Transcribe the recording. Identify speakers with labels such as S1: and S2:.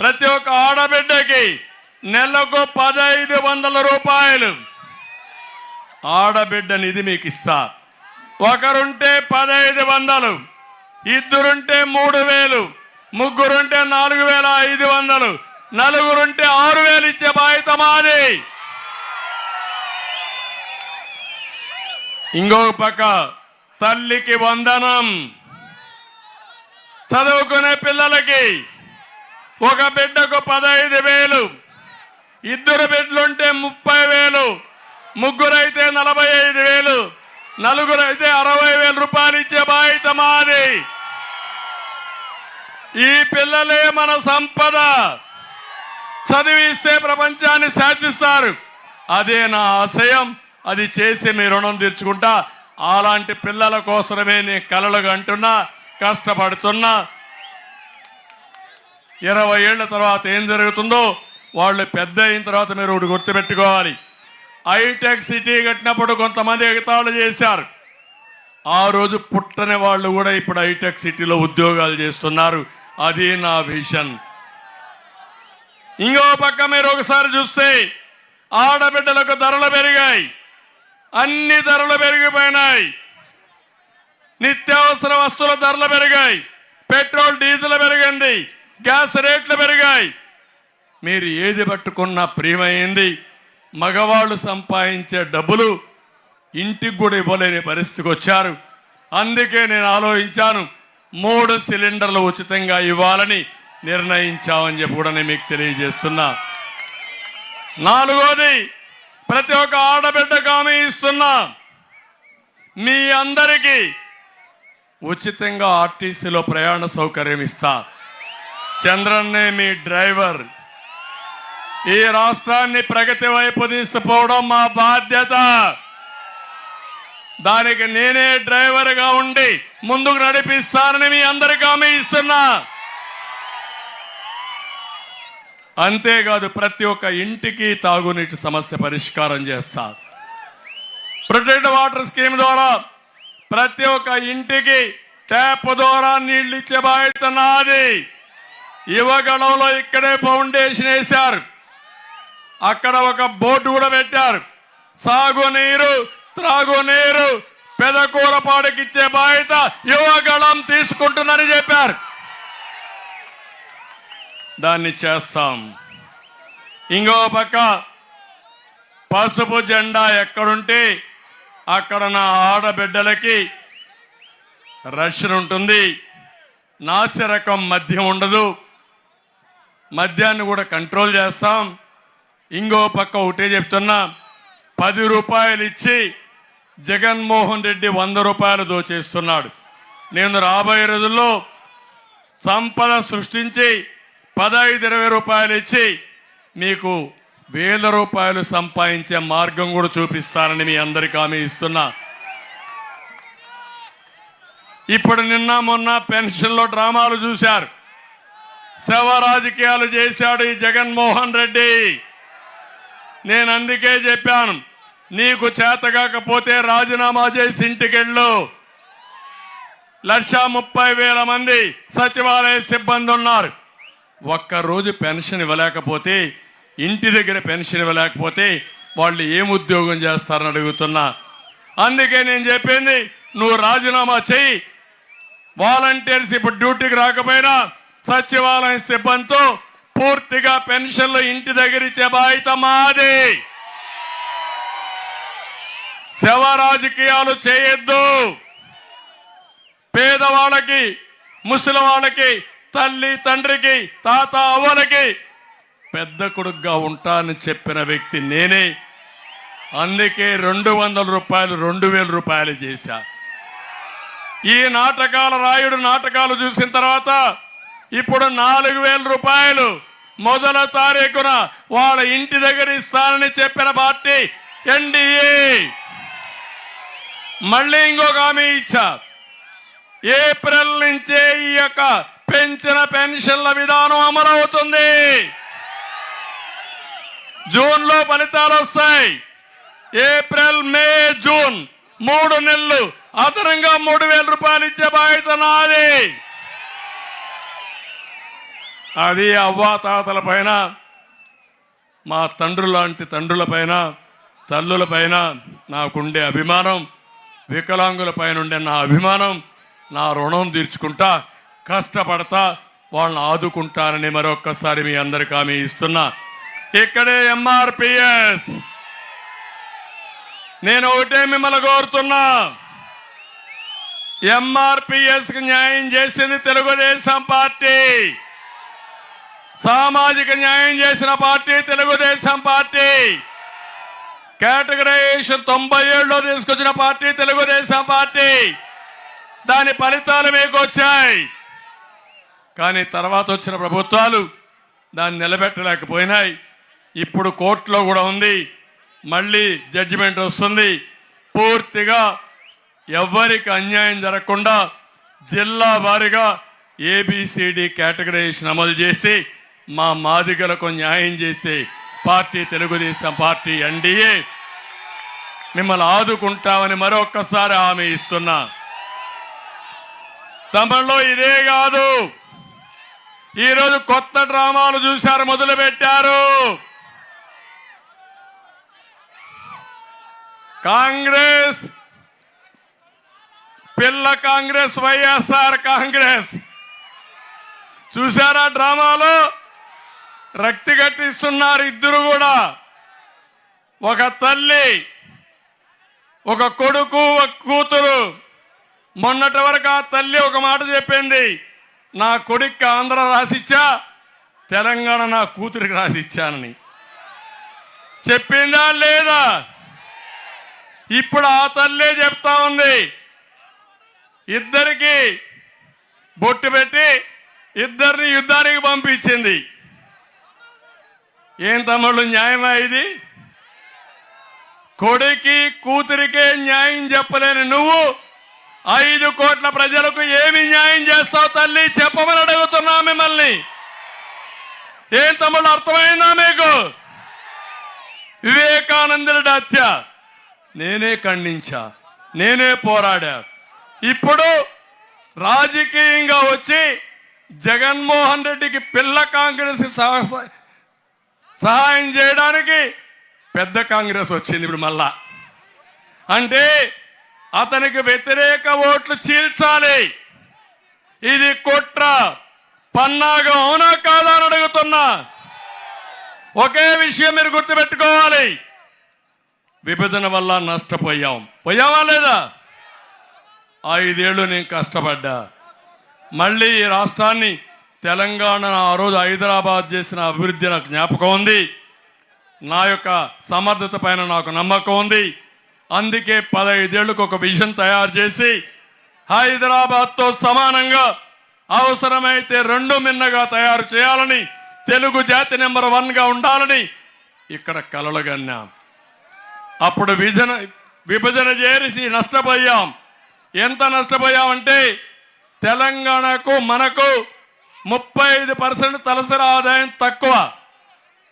S1: ప్రతి ఒక్క ఆడబిడ్డకి నెలకు పదహైదు వందల రూపాయలు. ఆడబిడ్డ నిధి మీకు ఇస్తా ఒకరుంటే పదహైదు వందలు ఇద్దరుంటే మూడు వేలు ముగ్గురుంటే నాలుగు వేల ఐదు వందలు నలుగురుంటే ఆరు వేలు ఇచ్చే బాధ్యత మాది. ఇంకొక పక్క తల్లికి వందనం. చదువుకునే పిల్లలకి ఒక బిడ్డకు పదహైదు వేలు ఇద్దరు బిడ్డలుంటే ముప్పై వేలు ముగ్గురైతే నలభై ఐదు వేలు నలుగురు అయితే అరవై వేల రూపాయలు ఇచ్చే బాధ్యత మాది. ఈ పిల్లలే మన సంపద. చదివిస్తే ప్రపంచాన్ని శాసిస్తారు. అదే నా ఆశయం. అది చేసి మీ రుణం తీర్చుకుంటా. అలాంటి పిల్లల కోసమే నేను కలలు అంటున్నా కష్టపడుతున్నా. ఇరవై ఏళ్ళ తర్వాత ఏం జరుగుతుందో వాళ్ళు పెద్ద అయిన తర్వాత మీరు ఒకటి గుర్తుపెట్టుకోవాలి. హైటెక్ సిటీ కట్టినప్పుడు కొంతమంది ఎగతాళు చేశారు. ఆ రోజు పుట్టని వాళ్ళు కూడా ఇప్పుడు హైటెక్ సిటీలో ఉద్యోగాలు చేస్తున్నారు. అది నా విషన్ ఇంకో పక్క మీరు ఒకసారి చూస్తే ఆడబిడ్డలకు ధరలు పెరిగాయి. అన్ని ధరలు పెరిగిపోయినాయి. నిత్యావసర వస్తువుల ధరలు పెరిగాయి. పెట్రోల్ డీజిల్ పెరిగింది. గ్యాస్ రేట్లు పెరిగాయి. మీరు ఏది పట్టుకున్నా ప్రియమైంది మగవాళ్ళు సంపాదించే డబ్బులు ఇంటికి కూడా ఇవ్వలేని పరిస్థితికి వచ్చారు. అందుకే నేను ఆలోచించాను మూడు సిలిండర్లు ఉచితంగా ఇవ్వాలని నిర్ణయించామని చెప్పి కూడా నేను మీకు తెలియజేస్తున్నా. నాలుగోది ప్రతి ఒక్క ఆడబిడ్డకు హామీ ఇస్తున్నా. మీ అందరికీ ఉచితంగా ఆర్టీసీలో ప్రయాణ సౌకర్యం ఇస్తా. చంద్రన్నే మీ డ్రైవర్. ఈ రాష్ట్రాన్ని ప్రగతి వైపు తీసుకుపోవడం మా బాధ్యత. దానికి నేనే డ్రైవర్గా ఉండి ముందుకు నడిపిస్తానని మీ అందరికీ హామీ ఇస్తున్నా. అంతేకాదు ప్రతి ఒక్క ఇంటికి తాగునీటి సమస్య పరిష్కారం చేస్తా. ప్రొటెక్ట్ వాటర్ స్కీమ్ ద్వారా ప్రతి ఒక్క ఇంటికి ట్యాప్ ద్వారా నీళ్ళు ఇచ్చే బాధ్యత నాది. యువగణంలో ఇక్కడే ఫౌండేషన్ వేశారు. అక్కడ ఒక బోర్డు కూడా పెట్టారు. సాగునీరు త్రాగునీరు పెదకూరపాడుకి ఇచ్చే బాధ్యత యువగణం తీసుకుంటుందని చెప్పారు. దాన్ని చేస్తాం. ఇంకో పక్క పసుపు జెండా ఎక్కడుంటే అక్కడ నా ఆడబిడ్డలకి రష్యన్ ఉంటుంది నాసిరకం మధ్య ఉండదు. మద్యాన్ని కూడా కంట్రోల్ చేస్తాం. ఇంకో పక్క ఒకటే చెప్తున్నా పది రూపాయలు ఇచ్చి జగన్మోహన్ రెడ్డి వంద రూపాయలు దోచేస్తున్నాడు. నేను రాబోయే రోజుల్లో సంపద సృష్టించి పదహైదు ఇరవై రూపాయలు ఇచ్చి మీకు వేల రూపాయలు సంపాదించే మార్గం కూడా చూపిస్తానని మీ అందరికీ హామీ ఇస్తున్నా. ఇప్పుడు నిన్న మొన్న పెన్షన్లో డ్రామాలు చూశారు. శవ రాజకీయాలు చేశాడు ఈ జగన్మోహన్ రెడ్డి. నేను అందుకే చెప్పాను నీకు చేతగాకపోతే రాజీనామా చేసి ఇంటికెళ్ళు లక్ష ముప్పై వేల మంది సచివాలయ సిబ్బంది ఉన్నారు. ఒక్కరోజు పెన్షన్ ఇవ్వలేకపోతే ఇంటి దగ్గర పెన్షన్ ఇవ్వలేకపోతే వాళ్ళు ఏం ఉద్యోగం చేస్తారని అడుగుతున్నా. అందుకే నేను చెప్పింది నువ్వు రాజీనామా చెయ్యి. వాలంటీర్స్ ఇప్పుడు డ్యూటీకి రాకపోయినా సచివాలయం సిబ్బందితో పూర్తిగా పెన్షన్లు ఇంటి దగ్గర ఇచ్చే బాధ్యత మాది. శవ రాజకీయాలు చేయొద్దు. పేదవాళ్ళకి ముసలి వాళ్ళకి తల్లి తండ్రికి తాత అవ్వలకి పెద్ద కొడుకుగా ఉంటానని చెప్పిన వ్యక్తి నేనే. అందుకే రెండు వందల రూపాయలు రెండు వేల రూపాయలు చేశా. ఈ నాటకాల రాయుడు నాటకాలు చూసిన తర్వాత ఇప్పుడు నాలుగు వేల రూపాయలు మొదల తారీఖున వాళ్ళ ఇంటి దగ్గర ఇస్తానని చెప్పిన పార్టీ ఎన్డీఏ. మళ్ళీ ఇంకొక హామీ ఇచ్చా. ఏప్రిల్ నుంచే ఈ యొక్క పెంచిన పెన్షన్ల విధానం అమలవుతుంది. జూన్లో ఫలితాలు వస్తాయి. ఏప్రిల్ మే జూన్ మూడు నెలలు అదనంగా మూడు వేల రూపాయలు ఇచ్చే బాధ్యత నాది. అది అవ్వాతాతల పైన మా తండ్రుల లాంటి తండ్రుల పైన తల్లుల పైన నాకుండే అభిమానం వికలాంగుల పైన ఉండే నా అభిమానం నా రుణం తీర్చుకుంటా కష్టపడతా వాళ్ళని ఆదుకుంటానని మరొక్కసారి మీ అందరికి హామీ ఇస్తున్నా. ఇక్కడే ఎంఆర్పిఎస్ నేను ఒకటే మిమ్మల్ని కోరుతున్నా. ఎంఆర్పిఎస్కి న్యాయం చేసింది తెలుగుదేశం పార్టీ. సామాజిక న్యాయం చేసిన పార్టీ తెలుగుదేశం పార్టీ. కేటగరైజేషన్ తొంభై ఏడులో తీసుకొచ్చిన పార్టీ తెలుగుదేశం పార్టీ. దాని ఫలితాలు మీకు వచ్చాయి. కానీ తర్వాత వచ్చిన ప్రభుత్వాలు దాన్ని నిలబెట్టలేకపోయినాయి. ఇప్పుడు కోర్టులో కూడా ఉంది. మళ్ళీ జడ్జిమెంట్ వస్తుంది. పూర్తిగా ఎవ్వరికి అన్యాయం జరగకుండా జిల్లా వారీగా ఏబిసిడి కేటగరైజేషన్ అమలు చేసి మా మాదిగలకు న్యాయం చేసే పార్టీ తెలుగుదేశం పార్టీ ఎన్డీఏ మిమ్మల్ని ఆదుకుంటామని మరొక్కసారి హామీ ఇస్తున్నా. తమలో ఇదే కాదు. ఈరోజు కొత్త డ్రామాలు చూశారు మొదలు పెట్టారు కాంగ్రెస్ పిల్ల కాంగ్రెస్ వైఎస్ఆర్ కాంగ్రెస్. చూసారా డ్రామాలో? రక్తి కట్టిస్తున్నారు ఇద్దరు కూడా. ఒక తల్లి ఒక కొడుకు ఒక కూతురు. మొన్నటి వరకు ఆ తల్లి ఒక మాట చెప్పింది నా కొడుక్కి ఆంధ్ర రాసిచ్చా తెలంగాణ నా కూతురికి రాసిచ్చానని. చెప్పిందా లేదా? ఇప్పుడు ఆ తల్లే చెప్తా ఉంది. ఇద్దరికి బొట్టు పెట్టి ఇద్దరిని యుద్ధానికి పంపించింది. ఏం తమ్ముళ్ళు న్యాయమా ఇది? కొడుకి కూతురికే న్యాయం చెప్పలేని నువ్వు ఐదు కోట్ల ప్రజలకు ఏమి న్యాయం చేస్తావు తల్లి? చెప్పమని అడుగుతున్నా మిమ్మల్ని. ఏం తమ్ముళ్ళు అర్థమైందా మీకు? వివేకానందుడి హత్య. నేనే ఖండించా నేనే పోరాడా. ఇప్పుడు రాజకీయంగా వచ్చి జగన్మోహన్ రెడ్డికి పిల్ల కాంగ్రెస్ సహాయం చేయడానికి పెద్ద కాంగ్రెస్ వచ్చింది ఇప్పుడు మళ్ళా. అంటే అతనికి వ్యతిరేక ఓట్లు చీల్చాలి. ఇది కుట్ర పన్నాగం అవునా కాదా అని అడుగుతున్నా. ఒకే విషయం మీరు గుర్తుపెట్టుకోవాలి. విభజన వల్ల నష్టపోయాం. పోయావా లేదా? ఐదేళ్ళు నేను కష్టపడ్డా. మళ్ళీ ఈ రాష్ట్రాన్ని తెలంగాణ ఆ రోజు హైదరాబాద్ చేసిన అభివృద్ధి నాకు జ్ఞాపకం ఉంది. నా యొక్క సమర్థత పైన నాకు నమ్మకం ఉంది. అందుకే పదహైదేళ్ళకు ఒక విజన్ తయారు చేసి హైదరాబాద్తో సమానంగా అవసరమైతే రెండు మిన్నగా తయారు చేయాలని తెలుగు జాతి నెంబర్ వన్గా ఉండాలని ఇక్కడ కలలుగన్నాం. అప్పుడు విజన విభజన చేసి నష్టపోయాం. ఎంత నష్టపోయామంటే తెలంగాణకు మనకు ముప్పై ఐదు పర్సెంట్ తలసరి ఆదాయం తక్కువ.